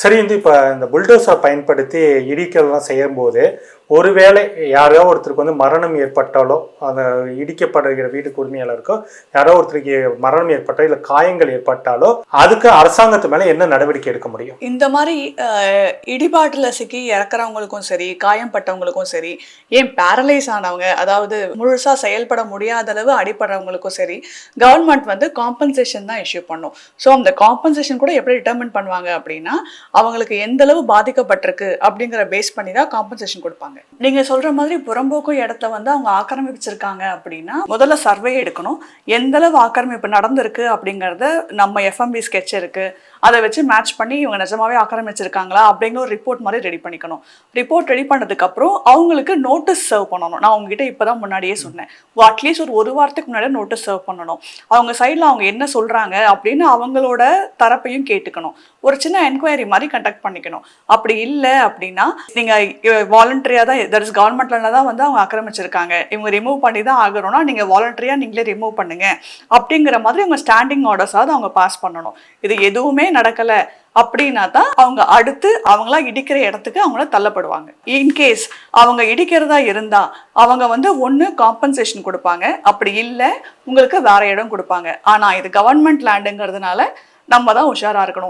சரி வந்து இப்போ இந்த புல்டோசர் பயன்படுத்தி இடிக்கலாம் செய்யும்போது ஒருவேளை யாரோ ஒருத்தருக்கு வந்து மரணம் ஏற்பட்டாலோ அந்த இடிக்கப்படுகிற வீட்டுக்கு உரிமையாளருக்கோ யாரோ ஒருத்தருக்கு மரணம் ஏற்பட்டோ இல்லை காயங்கள் ஏற்பட்டாலோ அதுக்கு அரசாங்கத்து மேலே என்ன நடவடிக்கை எடுக்க முடியும்? இந்த மாதிரி இடிபாட்டில் இடிபாட்டுல சிக்கி இறக்குறவங்களுக்கும் சரி காயம்பட்டவங்களுக்கும் சரி ஏன் பேரலைஸ் ஆனவங்க அதாவது முழுசா செயல்பட முடியாத அளவு அடிபடுறவங்களுக்கும் சரி கவர்மெண்ட் வந்து காம்பன்சேஷன் தான் இஷ்யூ பண்ணும். ஸோ அந்த காம்பன்சேஷன் கூட எப்படி டிட்டர்மின் பண்ணுவாங்க அப்படின்னா அவங்களுக்கு எந்த அளவு பாதிக்கப்பட்டிருக்கு அப்படிங்கிற பேஸ் பண்ணி தான் காம்பன்சேஷன் கொடுப்பாங்க. நீங்க சொல்ற மாதிரி புறம்போக்கு இடத்த வந்து அவங்க ஆக்கிரமிச்சிருக்காங்க அப்படின்னா முதல்ல சர்வே எடுக்கணும். எந்த அளவு ஆக்கிரமிப்பு நடந்திருக்கு அப்படிங்கிறத நம்ம எஃப்எம்பி ஸ்கெட்ச் இருக்கு. அதை வச்சு மேட்ச் பண்ணி இவங்க நிஜமாவே ஆக்கிரமிச்சிருக்காங்களா அப்படிங்கிற ஒரு ரிப்போர்ட் மாதிரி ரெடி பண்ணிக்கணும். ரிப்போர்ட் ரெடி பண்ணதுக்கு அப்புறம் அவங்களுக்கு நோட்டீஸ் சர்வ் பண்ணணும். நான் உங்ககிட்ட இப்பதான் முன்னாடியே சொன்னேன். அட்லீஸ்ட் ஒரு ஒரு வாரத்துக்கு முன்னாடி நோட்டீஸ் சர்வ் பண்ணணும். அவங்க சைடில் அவங்க என்ன சொல்றாங்க அப்படின்னு அவங்களோட தரப்பையும் கேட்டுக்கணும். ஒரு சின்ன என்கொயரி மாதிரி கண்டக்ட் பண்ணிக்கணும். அப்படி இல்லை அப்படின்னா நீங்க வாலண்டரியா தான் தட் இஸ் கவர்மெண்ட்ல தான் வந்து அவங்க ஆக்கிரமிச்சிருக்காங்க. இவங்க ரிமூவ் பண்ணி தான் ஆகணும்னா நீங்க வாலண்டரியா நீங்களே ரிமூவ் பண்ணுங்க. அப்படிங்கிற மாதிரி அவங்க ஸ்டாண்டிங் ஆர்டர்ஸாவது அவங்க பாஸ் பண்ணணும். இது எதுவுமே நடக்கல அப்படின்னா தான் அவங்க அடுத்து அவங்களா இடிக்கிற இடத்துக்கு அவங்கள தள்ளப்படுவாங்க. இன்கேஸ் அவங்க இடிக்கிறதா இருந்தா அவங்க வந்து ஒன்று காம்பன்சேஷன் கொடுப்பாங்க. அப்படி இல்லை உங்களுக்கு வேற இடம் கொடுப்பாங்க. ஆனா இது கவர்மெண்ட் லேண்டுங்கிறதுனால நம்ம தான் உஷாரா இருக்கணும்.